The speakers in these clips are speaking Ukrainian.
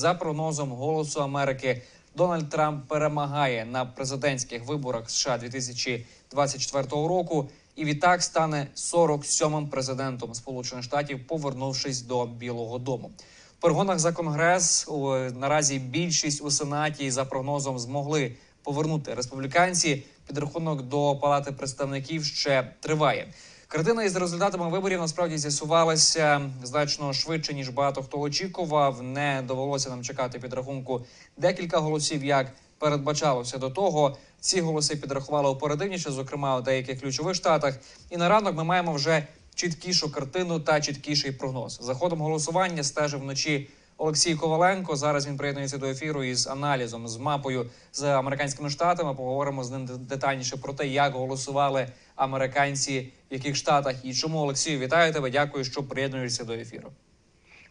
За прогнозом голосу Америки, Дональд Трамп перемагає на президентських виборах США 2024 року і відтак стане 47-м президентом Сполучених Штатів, повернувшись до Білого Дому. В перегонах за конгрес у, наразі більшість у сенаті за прогнозом змогли повернути республіканці. Підрахунок до палати представників ще триває. Картина із результатами виборів насправді з'ясувалася значно швидше ніж багато хто очікував. Не довелося нам чекати підрахунку декілька голосів, як передбачалося до того. Ці голоси підрахували оперативніше, зокрема у деяких ключових штатах. І на ранок ми маємо вже чіткішу картину та чіткіший прогноз. За ходом голосування стежив вночі Олексій Коваленко. Зараз він приєднується до ефіру із аналізом з мапою з американськими штатами. Поговоримо з ним детальніше про те, як голосували американці в яких штатах і чому Олексію вітаю тебе. Дякую, що приєднуєшся до ефіру.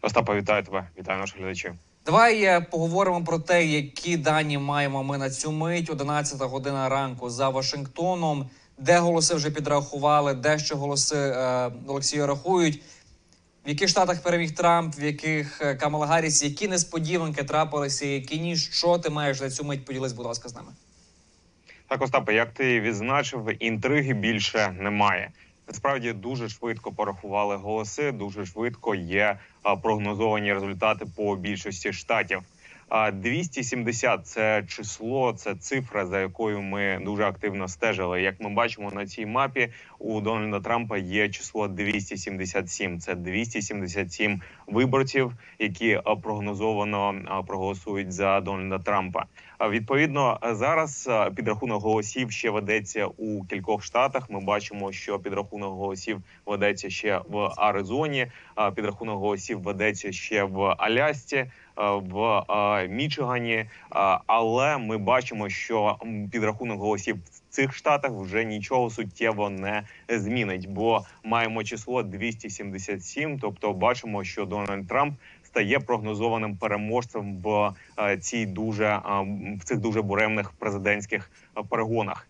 Остапа, вітаю тебе, вітаю наших глядачів. Давай е, поговоримо про те, які дані маємо ми на цю мить. 11 година ранку за Вашингтоном. Де голоси вже підрахували, де ще голоси е, Олексію рахують. В яких штатах переміг Трамп, в яких е, Камала Гарріс, які несподіванки трапилися, які ні, що ти маєш на цю мить? Поділись, будь ласка, з нами. Так, Остапе, як ти відзначив, інтриги більше немає. Насправді дуже швидко порахували голоси. Дуже швидко є прогнозовані результати по більшості штатів. А 270 – це число, це цифра, за якою ми дуже активно стежили. Як ми бачимо на цій мапі, у Дональда Трампа є число 277. Це 277 виборців, які прогнозовано проголосують за Дональда Трампа. Відповідно зараз підрахунок голосів ще ведеться у кількох штатах. Ми бачимо, що підрахунок голосів ведеться ще в Аризоні. Підрахунок голосів ведеться ще в Алясці, в Мічигані. Але ми бачимо, що підрахунок голосів в цих штатах вже нічого суттєво не змінить, бо маємо число 277, Тобто, бачимо, що Дональд Трамп стає прогнозованим переможцем в е, цій дуже е, в цих дуже буремних президентських е, перегонах.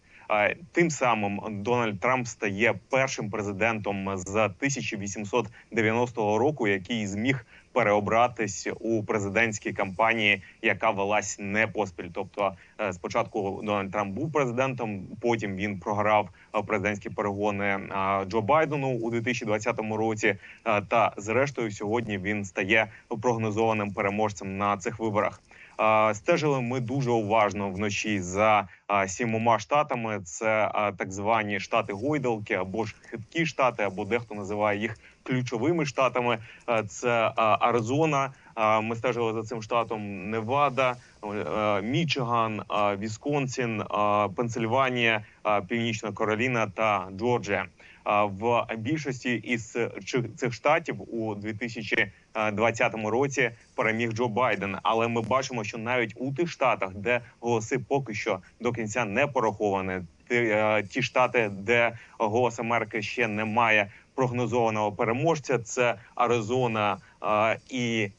Тим самим Дональд Трамп стає першим президентом з 1890 року, який зміг переобратись у президентській кампанії, яка велась не поспіль. Тобто, е, спочатку Дональд Трамп був президентом, потім він програв е, президентські перегони е, Джо Байдену у 2020 році. Та зрештою, сьогодні він стає прогнозованим переможцем на цих виборах. Стежили ми дуже уважно вночі за сімома штатами. Це так звані штати гойдалки або ж хиткі штати, або дехто називає їх ключовими штатами. Це Аризона. Ми стежили за цим штатом Невада, е, Мічиган, е, Вісконсін, е, Пенсильванія, Північна Кароліна та Джорджія. Е, В більшості із цих штатів у 2020 році переміг Джо Байден. Але ми бачимо, що навіть у тих штатах, де голоси поки що до кінця не пораховані, е, ті штати, де голос Америки ще немає прогнозованого переможця, це Аризона е, і.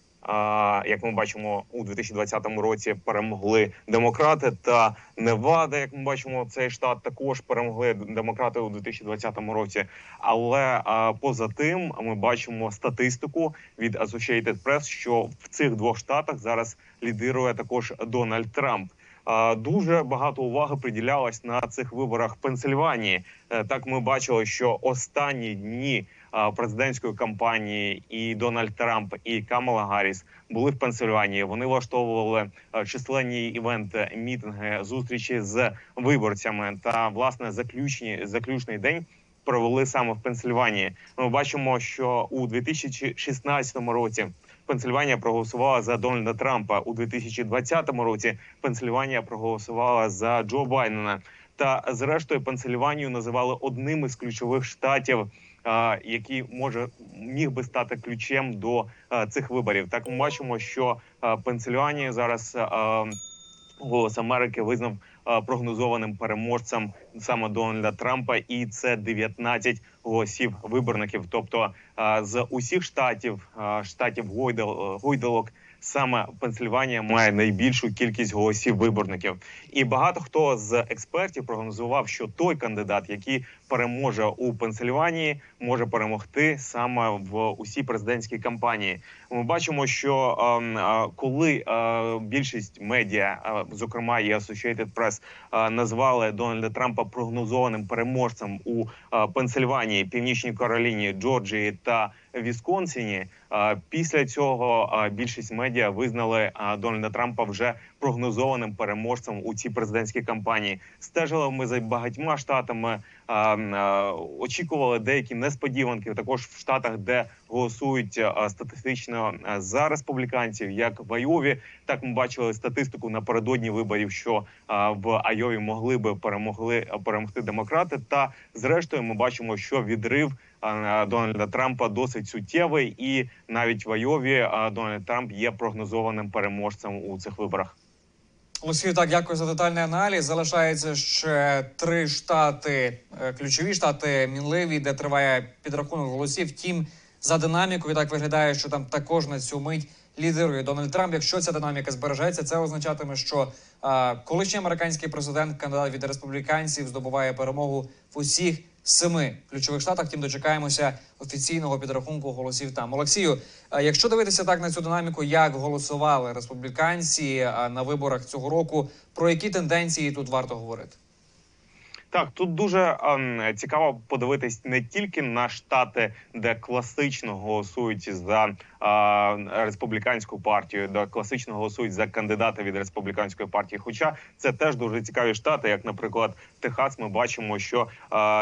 Як ми бачимо, у 2020 році перемогли демократи та Невада. Як ми бачимо, цей штат також перемогли демократи у 2020 році. Але поза тим, ми бачимо статистику від Associated Press, що в цих двох штатах зараз лідирує також Дональд Трамп. Дуже багато уваги приділялось на цих виборах в Пенсильванії. Е, Так ми бачили, що останні дні президентської кампанії і Дональд Трамп і Камала Гарріс були в Пенсильванії. Вони влаштовували е, численні івенти, мітинги, зустрічі з виборцями та власне заключні заключний день. Провели саме в Пенсильванії. Ми бачимо, що у 2016 році Пенсильванія проголосувала за Дональда Трампа. У 2020 році Пенсильванія проголосувала за Джо Байдена. Та зрештою Пенсильванію називали одним із ключових штатів, який може міг би стати ключем до цих виборів. Так ми бачимо, що Пенсильванія зараз. Голос Америки визнав прогнозованим переможцем саме Дональда Трампа, і це 19 голосів виборників. Тобто з усіх штатів штатів е, Гойдалок саме Пенсильванія має найбільшу кількість голосів виборників. І багато хто з експертів прогнозував, що той кандидат, який переможе у Пенсильванії, може перемогти саме в усій президентській кампанії. Ми бачимо, що ем, е, коли е, більшість медіа, зокрема і Associated Press, назвали Дональда Трампа прогнозованим переможцем у е, Пенсильванії, Північній Кароліні, Джорджії та Вісконсіні. Після цього більшість медіа визнали Дональда Трампа вже прогнозованим переможцем у цій президентській кампанії. Стежили ми за багатьма штатами, очікували деякі несподіванки. Також в штатах, де голосують статистично за республіканців, як в Айові. Так ми бачили статистику напередодні виборів, що в Айові могли би перемогли перемогти демократи. Та зрештою, ми бачимо, що відрив Дональда Трампа досить суттєвий, і навіть в Айові Дональд Трамп є прогнозованим переможцем у цих виборах. Олексію, так дякую за детальний аналіз. Залишається ще три штати, е, ключові штати мінливі, де триває підрахунок голосів. Втім, за динамікою так виглядає, що там також на цю мить лідирує Дональд Трамп. Якщо ця динаміка збережеться, це означатиме, що е, колишній американський президент, кандидат від республіканців, здобуває перемогу в усіх семи ключових штатах. Тим дочекаємося офіційного підрахунку голосів там. Олексію, е, якщо дивитися так на цю динаміку, як голосували республіканці е, на виборах цього року, про які тенденції тут варто говорити? Так, тут дуже ем, цікаво подивитись не тільки на штати, де класично голосують за е, республіканську партію, де класично голосують за кандидата від республіканської партії. Хоча це теж дуже цікаві штати, як, наприклад, Техас. Ми бачимо, що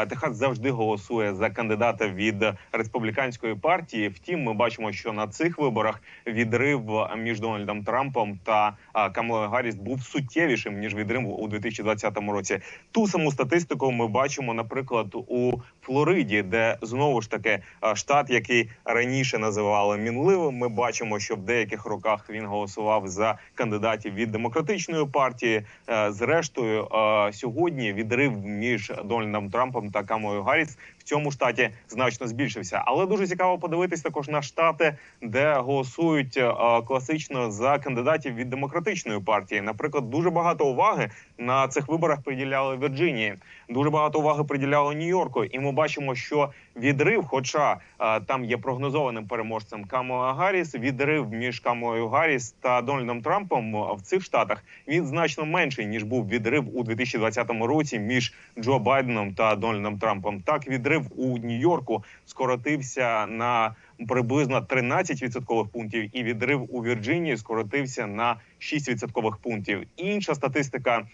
Техас завжди голосує за кандидата від республіканської партії. Втім, ми бачимо, що на цих виборах відрив між Дональдом Трампом та Камалою Гарріс був суттєвішим ніж відрив у 2020 році. Ту саму статистику ми бачимо, наприклад, у Флориді, де знову ж таки штат, який раніше називали мінливим. Ми бачимо, що в деяких роках він голосував за кандидатів від демократичної партії. Е, Зрештою, е, сьогодні відрив між Дональдом Трампом та Камою Гарріс цьому штаті значно збільшився. Але дуже цікаво подивитись також на штати, де голосують е, класично за кандидатів від демократичної партії. Наприклад, дуже багато уваги на цих виборах приділяли Вірджинії. Дуже багато уваги приділяли Нью-Йорку, і ми бачимо, що відрив, хоча е, там є прогнозованим переможцем Камала Гарріс, відрив між Камалою Гарріс та Дональдом Трампом в цих штатах він значно менший ніж був відрив у 2020 році між Джо Байденом та Дональдом Трампом. Так відрив у Нью-Йорку скоротився на приблизно 13 відсоткових пунктів, і відрив у Вірджинії скоротився на 6 відсоткових пунктів. Інша статистика,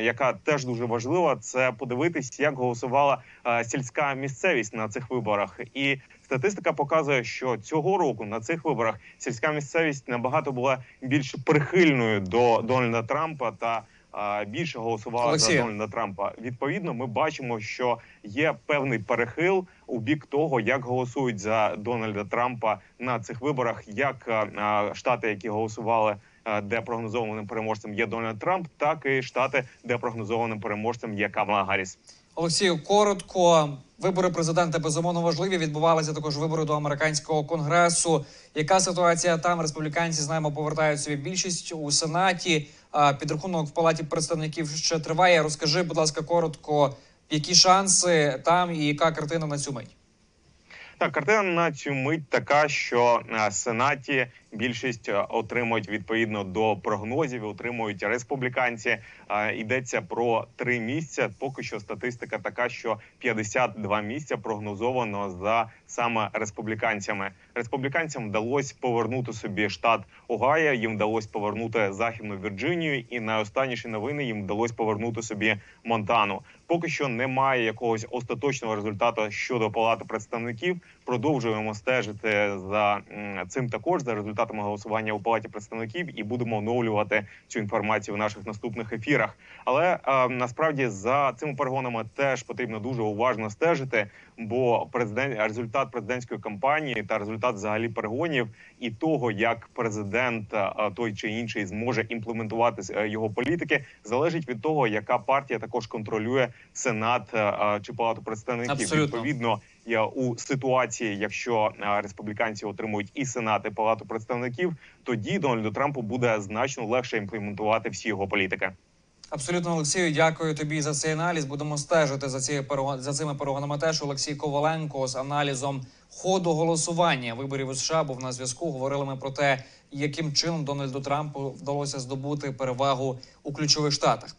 яка теж дуже важлива, це подивитись, як голосувала сільська місцевість на цих виборах. І статистика показує, що цього року на цих виборах сільська місцевість набагато була більш прихильною до Дональда Трампа та. Більше голосувала Олексій. за Дональда Трампа. Відповідно, ми бачимо, що є певний перехил у бік того, як голосують за Дональда Трампа на цих виборах, як штати, які голосували, де прогнозованим переможцем є Дональд Трамп, так і штати, де прогнозованим переможцем є Камала Гарріс. Олексію, коротко. Вибори президента безумовно важливі. Відбувалися також вибори до американського конгресу. Яка ситуація там? Республіканці знаємо, повертають собі більшість у сенаті. Підрахунок в палаті представників ще триває. Розкажи, будь ласка, коротко, які шанси там і яка картина на цю мить? Так, картина на цю мить така, що е, Сенаті більшість е, отримують відповідно до прогнозів. Отримують республіканці. Е, Йдеться про три місця. Поки що статистика така, що 52 місця прогнозовано за саме республіканцями. Республіканцям вдалося повернути собі штат Огайо, їм вдалося повернути західну Вірджинію, і найостанніші новини їм вдалося повернути собі Монтану. Поки що немає якогось остаточного результату щодо палати представників. Продовжуємо стежити за цим також за результатами голосування у палаті представників і будемо оновлювати цю інформацію в наших наступних ефірах. Але е, насправді за цими перегонами теж потрібно дуже уважно стежити, бо президент результат президентської кампанії та результат взагалі перегонів і того, як президент е, той чи інший зможе імплементувати е, його політики, залежить від того, яка партія також контролює сенат е, е, чи палату представників. Абсолютно. Відповідно, у ситуації, якщо е, республіканці отримують і сенат, і палату представників, тоді Дональду Трампу буде значно легше імплементувати всі його політики. Абсолютно, Олексію, дякую тобі за цей аналіз. Будемо стежити за цією за цими перегонами. Теж Олексій Коваленко з аналізом ходу голосування виборів у США був на зв'язку. Говорили ми про те, яким чином Дональду Трампу вдалося здобути перевагу у ключових штатах.